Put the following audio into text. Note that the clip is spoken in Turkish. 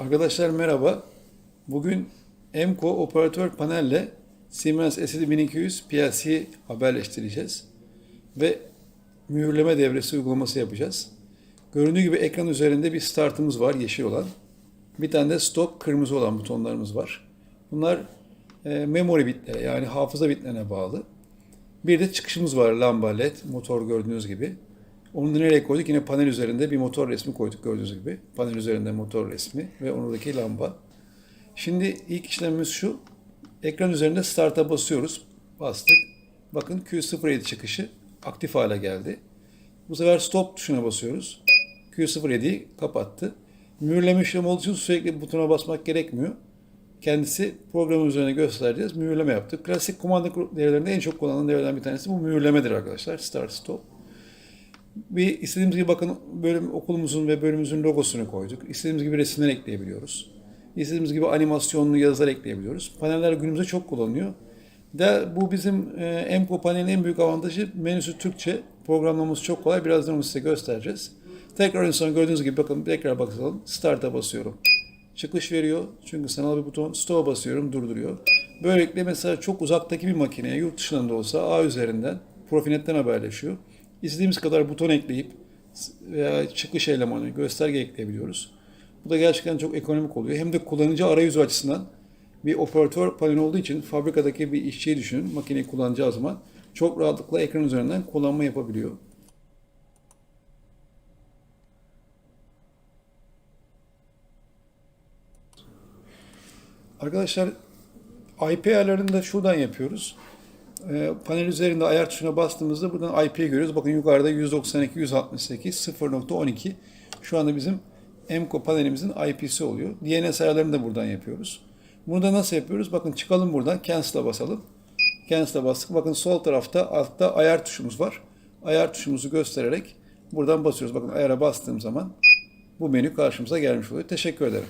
Arkadaşlar merhaba. Bugün Emco operatör panelle Siemens SD1200 PLC haberleştireceğiz. Ve mühürleme devresi uygulaması yapacağız. Göründüğü gibi ekran üzerinde bir startımız var yeşil olan. Bir tane de stop kırmızı olan butonlarımız var. Bunlar e, memory bitlere yani hafıza bitlerine bağlı. Bir de çıkışımız var lamba led motor gördüğünüz gibi. Onu da nereye koyduk? Yine panel üzerinde bir motor resmi koyduk gördüğünüz gibi. Panel üzerinde motor resmi ve oradaki lamba. Şimdi ilk işlemimiz şu. Ekran üzerinde start'a basıyoruz. Bastık. Bakın Q07 çıkışı aktif hale geldi. Bu sefer stop tuşuna basıyoruz. Q07'yi kapattı. Mühürleme işlemi olduğu için sürekli butona basmak gerekmiyor. Kendisi programın üzerine göstereceğiz. Mühürleme yaptık. Klasik kumanda devrelerinde en çok kullanılan devrelerden bir tanesi bu mühürlemedir arkadaşlar. Start stop. Bir istediğimiz gibi bakın bölüm okulumuzun ve bölümümüzün logosunu koyduk. İstediğimiz gibi resimler ekleyebiliyoruz. İstediğimiz gibi animasyonlu yazılar ekleyebiliyoruz. Paneller günümüzde çok kullanılıyor. De bu bizim e, Emco panelin en büyük avantajı menüsü Türkçe. Programlamamız çok kolay. Birazdan onu size göstereceğiz. Tekrar en son gördüğünüz gibi bakın tekrar bakalım. Start'a basıyorum. Çıkış veriyor. Çünkü sanal bir buton. Stop'a basıyorum. Durduruyor. Böylelikle mesela çok uzaktaki bir makineye yurt dışından da olsa ağ üzerinden Profinet'ten haberleşiyor. İstediğimiz kadar buton ekleyip veya çıkış elemanı, gösterge ekleyebiliyoruz. Bu da gerçekten çok ekonomik oluyor. Hem de kullanıcı arayüzü açısından bir operatör paneli olduğu için fabrikadaki bir işçiyi düşünün. Makineyi kullanacağı zaman çok rahatlıkla ekran üzerinden kullanma yapabiliyor. Arkadaşlar IP ayarlarını da şuradan yapıyoruz. Ee, panel üzerinde ayar tuşuna bastığımızda buradan IP'yi görüyoruz. Bakın yukarıda 192, 168, 0.12 şu anda bizim Emco panelimizin IP'si oluyor. DNS ayarlarını da buradan yapıyoruz. Bunu da nasıl yapıyoruz? Bakın çıkalım buradan. Cancel'a basalım. Cancel'a bastık. Bakın sol tarafta altta ayar tuşumuz var. Ayar tuşumuzu göstererek buradan basıyoruz. Bakın ayara bastığım zaman bu menü karşımıza gelmiş oluyor. Teşekkür ederim.